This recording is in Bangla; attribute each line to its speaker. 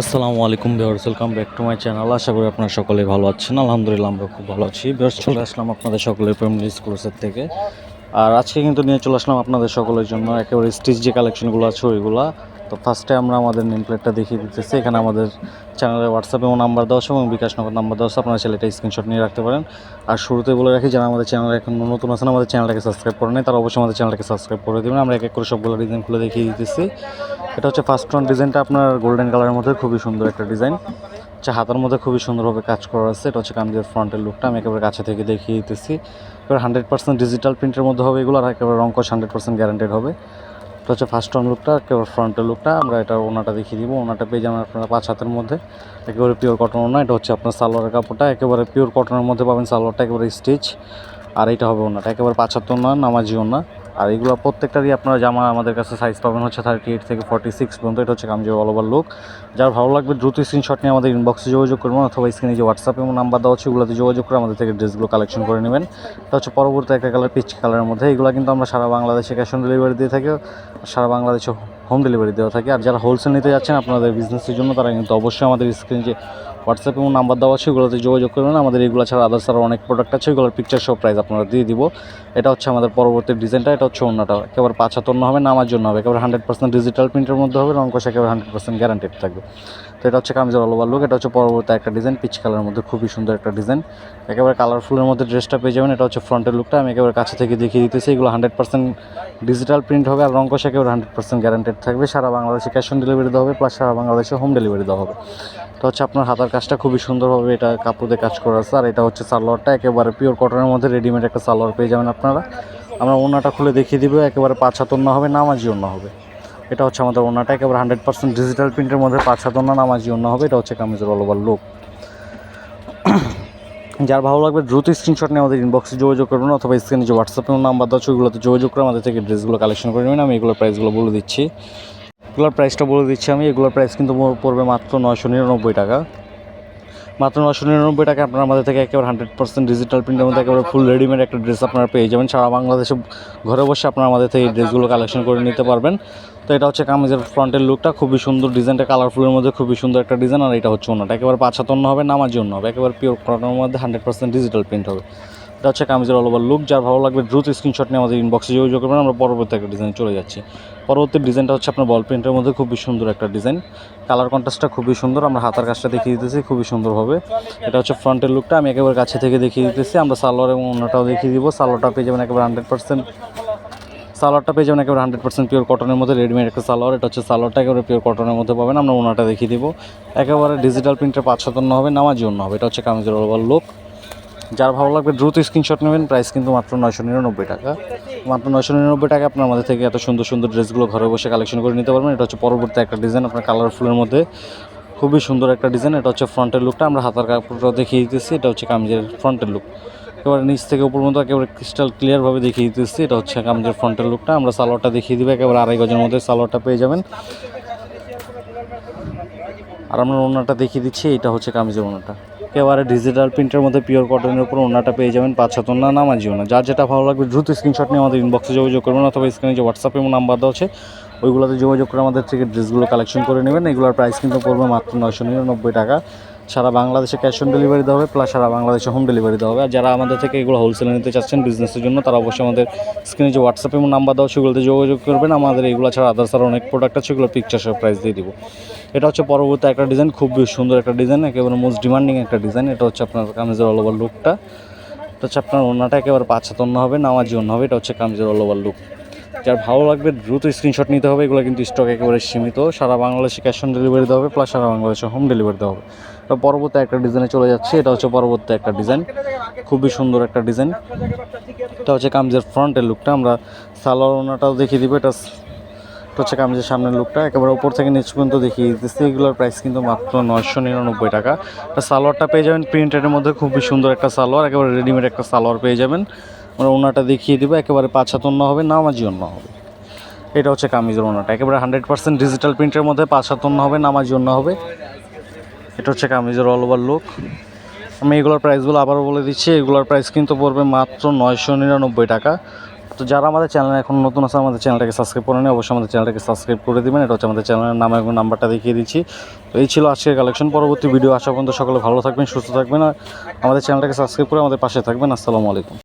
Speaker 1: আসসালামু আলাইকুম viewers welcome back to my channel আশা করি আপনারা সকলে ভালো আছেন। আলহামদুলিল্লাহ, আমরা খুব ভালো আছি। ভিউয়ার্স, চলে আসলাম আপনাদের সকলের ফ্যামিলি স্কুলসের থেকে। আর আজকে কিন্তু নিয়ে চলে আসলাম আপনাদের সকলের জন্য। একেবারে স্টিচ যে কালেকশনগুলো আছে, ওইগুলা। তো ফার্স্টে আমরা আমাদের নেম প্লেটটা দেখিয়ে দিতেছি। এখানে আমাদের চ্যানেলের হোয়াটসঅ্যাপে নাম্বার দেওয়া এবং বিকাশ নগর নাম্বার দেওয়া আপনারা ছেলেটা স্ক্রিনশট নিয়ে রাখতে পারেন। আর শুরুতে বলে রাখি, যারা আমাদের চ্যানেলে এখন নতুন আছেন, আমাদের চ্যানেলটাকে সাবস্ক্রাইব করে নেই, তারা অবশ্যই আমাদের চ্যানেলটাকে সাবস্ক্রাইব করে দেবেন। আমরা এক এক করে সবগুলো ডিজাইন খুলে দেখিয়ে দিতেছি। এটা হচ্ছে ফার্স্ট ওয়ান ডিজাইনটা আপনার গোল্ডেন কালারের মধ্যে খুবই সুন্দর একটা ডিজাইন হচ্ছে হাতার মধ্যে খুবই সুন্দরভাবে কাজ করা আছে। এটা হচ্ছে কামজের ফ্রন্টের লুকটা আমি একেবারে কাছে থেকে দেখিয়ে দিতেছি। এবার হান্ড্রেড পার্সেন্ট ডিজিটাল প্রিন্টের মধ্যে হবে এগুলো, আর একেবারে রঙ্কশ হান্ড্রেড পার্সেন্ট গ্যারান্টেড হবে। এটা হচ্ছে ফার্স্ট টার্ম লুকটা একেবারে ফ্রন্টের লুকটা আমরা এটা ওনাটা দেখিয়ে দিব। ওনাটা পেয়ে যাবেন আপনারা পাঁচ হাতের মধ্যে। একেবারে পিওর কটন ওনা, এটা হচ্ছে আপনার সালোয়ারের কাপড়টা। একেবারে পিওর কটনের মধ্যে পাবেন সালোয়ারটা, একেবারে স্টিচ আর এটা হবে ওনাটা, একেবারে পাঁচ হাতের ওনা, নামাজি ওনা। আর এগুলো প্রত্যেকটারই আপনারা জামা আমাদের কাছে সাইজ পাবেন হচ্ছে থার্টি এইট থেকে ফর্টি সিক্স পর্যন্ত। এটা হচ্ছে কামজোর অল ওভার লুক যার ভালো লাগবে দ্রুত স্ক্রিনশট নিয়ে আমাদের ইনবক্সে যোগাযোগ করবেন অথবা স্ক্রিনে যে হোয়াটসঅ্যাপ এবং নাম্বার দেওয়া আছে, ওগুলোতে যোগাযোগ করে আমাদের থেকে ড্রেসগুলো কালেকশন করে নেবেন। এটা হচ্ছে পরবর্তী একটা কালার পিচ কালারের মধ্যে। এগুলো কিন্তু আমরা সারা বাংলাদেশে ক্যাশ অন ডেলিভারি দিয়ে থাকি, সারা বাংলাদেশে হোম ডেলিভারি দেওয়া থাকে। আর যারা হোলসেল নিতে যাচ্ছেন আপনাদের বিজনেসের জন্য, তারা কিন্তু অবশ্যই আমাদের স্ক্রিনে যে হোয়াটসঅ্যাপ এবং নাম্বার দেওয়া আছে, ওগুলোতে যোগাযোগ করবেন। আমাদের এগুলো ছাড়া আদার্স আরও অনেক প্রোডাক্ট আছে ওগুলোর পিকচার সব প্রাইস আপনারা দিয়ে দিব। এটা হচ্ছে আমাদের পরবর্তী ডিজাইনটা এটা হচ্ছে অন্যটা। একেবারে পাঁচ হাত অন্য হবে, নামার জন্য হবে। একেবারে হান্ড্রেড পার্সেন্ট ডিজিটাল প্রিন্টের মধ্যে হবে রঙ্কশ একেবারে হান্ড্রেড পার্সেন্ট গ্যারান্টেড থাকবে। তো এটা হচ্ছে কামিজের অল লুক এটা হচ্ছে পরবর্তী একটা ডিজাইন পিচ কালারের মধ্যে খুবই সুন্দর একটা ডিজাইন একেবারে কালারফুলের মধ্যে ড্রেসটা পেয়ে যাবেন, এটা হচ্ছে ফ্রন্টের লুকটা আমি একেবারে কাছে থেকে দেখিয়ে দিতেছি, এগুলো হান্ড্রেড পার্সেন্ট ডিজিটাল প্রিন্ট হবে, আর রঙ্কশ একেবারে হান্ড্রেড পার্সেন্ট গ্যারান্টেড থাকবে। সারা বাংলাদেশে ক্যাশ অন ডেলিভারি দেওয়া হবে প্লাস সারা বাংলাদেশে হোম ডেলিভারি দেওয়া হবে। তো হচ্ছে আপনার হাতার কাজটা খুবই সুন্দরভাবে এটা কাপড়ে কাজ করা আছে। আর এটা হচ্ছে সালোয়ারটা, একেবারে পিওর কটনের মধ্যে রেডিমেড একটা সালোয়ার পেয়ে যাবেন আপনারা। আমরা ওনাটা খুলে দেখিয়ে দিব, একেবারে পাঁচ হাত ওনা হবে, নামাজি ওনা হবে। এটা হচ্ছে আমাদের ওনাটা একেবারে হান্ড্রেড পার্সেন্ট ডিজিটাল প্রিন্টের মধ্যে পাঁচ হাত ওনা নামাজি ওনা হবে। এটা হচ্ছে কামিজের অল ওভার লুক যার ভালো লাগবে দ্রুত স্ক্রিনশট নিয়ে আমাদের ইনবক্সে যোগাযোগ করবেন, অথবা স্ক্রিনে যে হোয়াটসঅ্যাপে নাম্বার দেওয়া আছে ওগুলোতে যোগাযোগ করে আমাদের থেকে ড্রেসগুলো কালেকশন করে নেবেন। আমি এগুলোর প্রাইসগুলো বলে দিচ্ছি। এগুলোর প্রাইসটা বলে দিচ্ছি আমি। এগুলোর প্রাইস কিন্তু পড়বে মাত্র নয়শো নিরানব্বই টাকা। মাত্র নশো নিরানব্বই টাকা আপনারা আমাদের থেকে একেবারে হান্ড্রেড পার্সেন্ট ডিজিটাল প্রিন্টের মধ্যে একেবারে ফুল রেডিমেড একটা ড্রেস আপনারা পেয়ে যাবেন। সারা বাংলাদেশে ঘরে বসে আপনারা আমাদের থেকে এই ড্রেসগুলো কালেকশন করে নিতে পারবেন। তো এটা হচ্ছে কামিজের ফ্রন্টের লুকটা খুবই সুন্দর ডিজাইনটা কালারফুলের মধ্যে খুবই সুন্দর একটা ডিজাইন আর এটা হচ্ছে অন্যটা। একেবারে পাঁচ হাত অন্য হবে নামার জন্য হবে একেবারে পিওর কটনের মধ্যে হান্ড্রেড পার্সেন্ট ডিজিটাল প্রিন্ট হবে। এটা হচ্ছে কামিজের অল ওভার লুক যার ভালো লাগবে দ্রুত স্ক্রিনশট নিয়ে আমাদের ইনবক্সে যোগাযোগ করবেন। আমরা পরবর্তী একটা ডিজাইন চলে যাচ্ছি। পরবর্তী ডিজাইনটা হচ্ছে আপনার বল প্রিন্টের মধ্যে খুবই সুন্দর একটা ডিজাইন। কালার কন্ট্রাস্টটা খুবই সুন্দর, আমরা হাতার কাজটা দেখিয়ে দিতেছি, খুবই সুন্দরভাবে এটা হচ্ছে ফ্রন্টের লুকটা আমি একেবারে কাছে থেকে দেখিয়ে দিতেছি, আমরা সালোয়ার এবং অন্যটাও দেখিয়ে দিব। সালোয়ারটা পেয়ে যাবেন একেবারে হান্ড্রেড পার্সেন্ট সালোয়ারটা পেয়ে যাবেন একেবারে হান্ড্রেড পার্সেন্ট পিওর কটনের মধ্যে রেডিমেড একটা সালোয়ার। এটা হচ্ছে সালোয়ারটা একেবারে পিওর কটনের মধ্যে পাবেন, আমরা ওনাটা দেখিয়ে দিব। একেবারে ডিজিটাল প্রিন্টের পাঁচ শতান্ন হবে, নামাজি অন্য হবে, এটা হচ্ছে কামিজের ওভার লুক যার ভালো লাগবে দ্রুত স্ক্রিনশট নেবেন। প্রাইস কিন্তু মাত্র নয়শো নিরানব্বই টাকা। মাত্র নয়শো নিরানব্বই টাকা আপনার আমাদের থেকে এত সুন্দর সুন্দর ড্রেসগুলো ঘরে বসে কালেকশন করে নিতে পারবেন। এটা হচ্ছে পরবর্তী একটা ডিজাইন আপনার কালারফুলের মধ্যে। খুবই সুন্দর একটা ডিজাইন এটা হচ্ছে ফ্রন্টের লুকটা আমরা হাতার কাপড়টা দেখিয়ে দিতেছি, এটা হচ্ছে কামিজের ফ্রন্টের লুক একেবারে নিচ থেকে উপর পর্যন্ত একেবারে ক্রিস্টাল ক্লিয়ারভাবে দেখিয়ে দিতেছি, এটা হচ্ছে কামিজের ফ্রন্টের লুকটা আমরা সালোয়ারটা দেখিয়ে দিব, একেবারে আড়াই গজের মধ্যে সালোয়ারটা পেয়ে যাবেন। আর আমরা ওনাটা দেখিয়ে দিচ্ছি, এটা হচ্ছে কামিজের ওনাটা একেবারে ডিজিটাল প্রিন্টের মধ্যে পিওর কটনের উপর ওনাটা পেয়ে যাবেন পাঁচ হাত না নামাজি ওনা যার যেটা ভালো লাগবে দ্রুত স্ক্রিনশট নিয়ে আমাদের ইনবক্সে যোগাযোগ করবেন অথবা স্ক্রিনে যে হোয়াটসঅ্যাপে নাম্বার দেওয়া আছে, ওইগুলোতে যোগাযোগ করে আমাদের থেকে ড্রেসগুলো কালেকশন করে নেবেন। এগুলোর প্রাইস কিন্তু পড়বে মাত্র নয়শো নিরানব্বই টাকা। সারা বাংলাদেশে ক্যাশ অন ডেলিভারি দেওয়া হবে প্লাস সারা বাংলাদেশে হোম ডেলিভারি দেওয়া হবে। আর যারা আমাদের থেকে এগুলো হোলসেলে নিতে চাচ্ছেন বিজনেসের জন্য, তারা অবশ্যই আমাদের স্ক্রিনে যে হোয়াটসঅ্যাপে নাম্বার দেওয়া সেগুলোতে যোগাযোগ করবেন। আমাদের এগুলো ছাড়া আদার্স আরও অনেক প্রোডাক্ট আছে সেগুলো পিকচার সব প্রাইস দিয়ে দিব। এটা হচ্ছে পরবর্তী একটা ডিজাইন খুব সুন্দর একটা ডিজাইন একেবারে মোস্ট ডিমান্ডিং একটা ডিজাইন এটা হচ্ছে আপনার কামিজের অল ওভার লুকটা এটা হচ্ছে আপনার ওনাটা একেবারে পাঁচ হাত অন্য হবে, নামাজি অন্য হবে, এটা হচ্ছে কামিজের অল ওভার লুক যার ভালো লাগবে দ্রুত স্ক্রিনশট নিতে হবে, এগুলো কিন্তু স্টক একেবারে সীমিত। সারা বাংলাদেশে ক্যাশ অন ডেলিভারি দেওয়া হবে প্লাস সারা বাংলাদেশে হোম ডেলিভারি দেওয়া হবে। তো পরবর্তী একটা ডিজাইনে চলে যাচ্ছে, এটা হচ্ছে পরবর্তী একটা ডিজাইন খুবই সুন্দর একটা ডিজাইন এটা হচ্ছে কামিজের ফ্রন্টের লুকটা আমরা সালোয়ার ওনাটাও দেখিয়ে দিব, এটা হচ্ছে কামিজের সামনের লুকটা একেবারে ওপর থেকে নিচ পর্যন্ত দেখিয়ে দিতেছি, এগুলোর প্রাইস কিন্তু মাত্র নয়শো নিরানব্বই টাকা। সালোয়ারটা পেয়ে যাবেন প্রিন্টের মধ্যে, খুবই সুন্দর একটা সালোয়ার, একেবারে রেডিমেড একটা সালোয়ার পেয়ে যাবেন। আমরা ওনাটা দেখিয়ে দিব, একেবারে পাঁচ হাত অন্য হবে, নামাজি অন্য হবে। এটা হচ্ছে কামিজের ওনাটা, একেবারে হান্ড্রেড পার্সেন্ট ডিজিটাল প্রিন্টের মধ্যে পাঁচ হাত অন্য হবে, নামাজি অন্য হবে। এটা হচ্ছে কামিজের অল ওভার লুক আমি এগুলোর প্রাইসগুলো আবারও বলে দিচ্ছি, এগুলোর প্রাইস কিন্তু পড়বে মাত্র নয়শো নিরানব্বই টাকা। তো যারা আমাদের চ্যানেলে এখন নতুন আছে, আমাদের চ্যানেলটাকে সাবস্ক্রাইব করে নেয় অবশ্যই আমাদের চ্যানেলটাকে সাবস্ক্রাইব করে দিবেন। এটা হচ্ছে আমাদের চ্যানেলের নাম এবং নাম্বারটা দেখিয়ে দিচ্ছি। তো এই ছিল আজকের কালেকশন পরবর্তী ভিডিও আসা পর্যন্ত সকলে ভালো থাকবেন, সুস্থ থাকবেন। আর আমাদের চ্যানেলটাকে সাবস্ক্রাইব করে আমাদের পাশে থাকবেন। আসসালামু আলাইকুম।